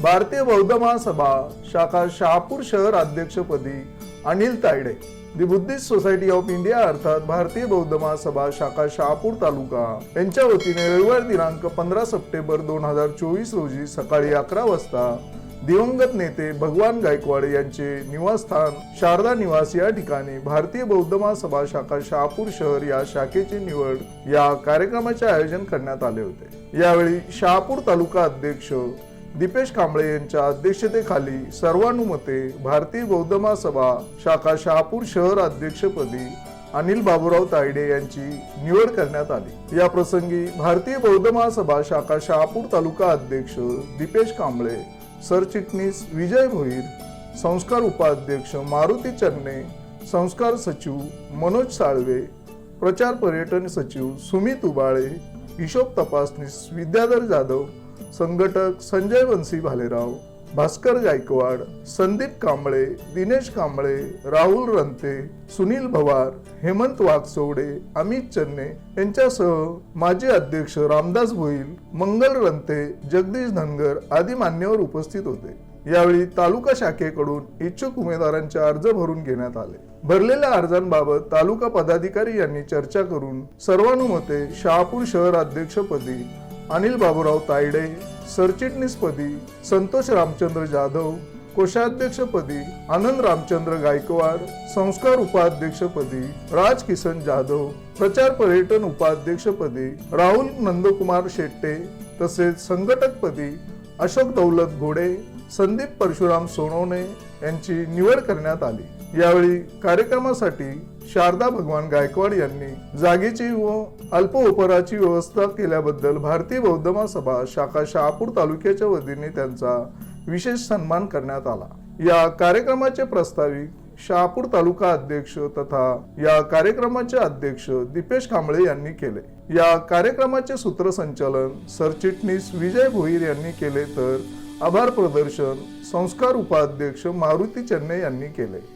भारतीय बौद्ध महासभा शाखा शहापूर शहर अध्यक्षपदी Anil Tayade the Buddhist society of India अर्थात भारतीय बौद्ध महासभा शाखा शहापूर तालुका. यांच्या वतीने रविवार दिनांक पंधरा सप्टेंबर दोन हजार चोवीस रोजी सकाळी अकरा वाजता दिवंगत नेते भगवान गायकवाड यांचे निवासस्थान शारदा निवास या ठिकाणी भारतीय बौद्ध महासभा शाखा शहापूर शहर या शाखेची निवड या कार्यक्रमाचे आयोजन करण्यात आले होते. यावेळी शहापूर तालुका अध्यक्ष दीपेश कांबळे यांच्या अध्यक्षतेखाली सर्वानुमते भारतीय बौद्ध महासभा शाखा शहापूर शहर अध्यक्षपदी अनिल बाबूराव तायडे यांची निवड करण्यात आली. या प्रसंगी भारतीय बौद्ध महासभा शाखा शहापूर तालुका अध्यक्ष दीपेश कांबळे सरचिटणीस विजय भोईर संस्कार उपाध्यक्ष मारुती चन्ने संस्कार सचिव मनोज साळवे प्रचार पर्यटन सचिव सुमित उबाळे हिशोब तपासनीस विद्याधर जाधव संघटक संजय वंशी भालेराव भास्कर गायकवाड संदीप कांबळे दिनेश कांबळे राहुल रंते सुनील भवार हेमंत वाघसोवडे अमित चन्ने यांच्यासह माजी अध्यक्ष रामदास भोईल मंगल रंते जगदीश धनगर आदी मान्यवर उपस्थित होते. यावेळी तालुका शाखेकडून इच्छुक उमेदवारांचे अर्ज भरून घेण्यात आले. भरलेल्या अर्जांबाबत तालुका पदाधिकारी यांनी चर्चा करून सर्वानुमते शहापूर शहर अध्यक्षपदी अनिल बाबूराव तायडे सरचिटणीसपदी संतोष रामचंद्र जाधव कोषाध्यक्षपदी आनंद रामचंद्र गायकवाड संस्कार उपाध्यक्षपदी राज किसन जाधव प्रचार पर्यटन उपाध्यक्षपदी राहुल नंदकुमार शेट्टे तसेच संघटकपदी अशोक दौलत घोडे संदीप परशुराम सोनवणे यांची निवड करण्यात आली. यावेळी कार्यक्रमासाठी शारदा भगवान गायकवाड यांनी जागेची व अल्प उपहाराची व्यवस्था केल्याबद्दल भारतीय बौद्ध महासभा शाखा शहापूर तालुक्याच्या वतीने त्यांचा विशेष सन्मान करण्यात आला. या कार्यक्रमाचे प्रस्ताविक शहापूर तालुका अध्यक्ष तथा या कार्यक्रमाचे अध्यक्ष दीपेश कांबळे यांनी केले. या कार्यक्रमाचे सूत्रसंचालन सरचिटणीस विजय भोईर यांनी केले तर आभार प्रदर्शन संस्कार उपाध्यक्ष मारुती चन्ने यांनी केले.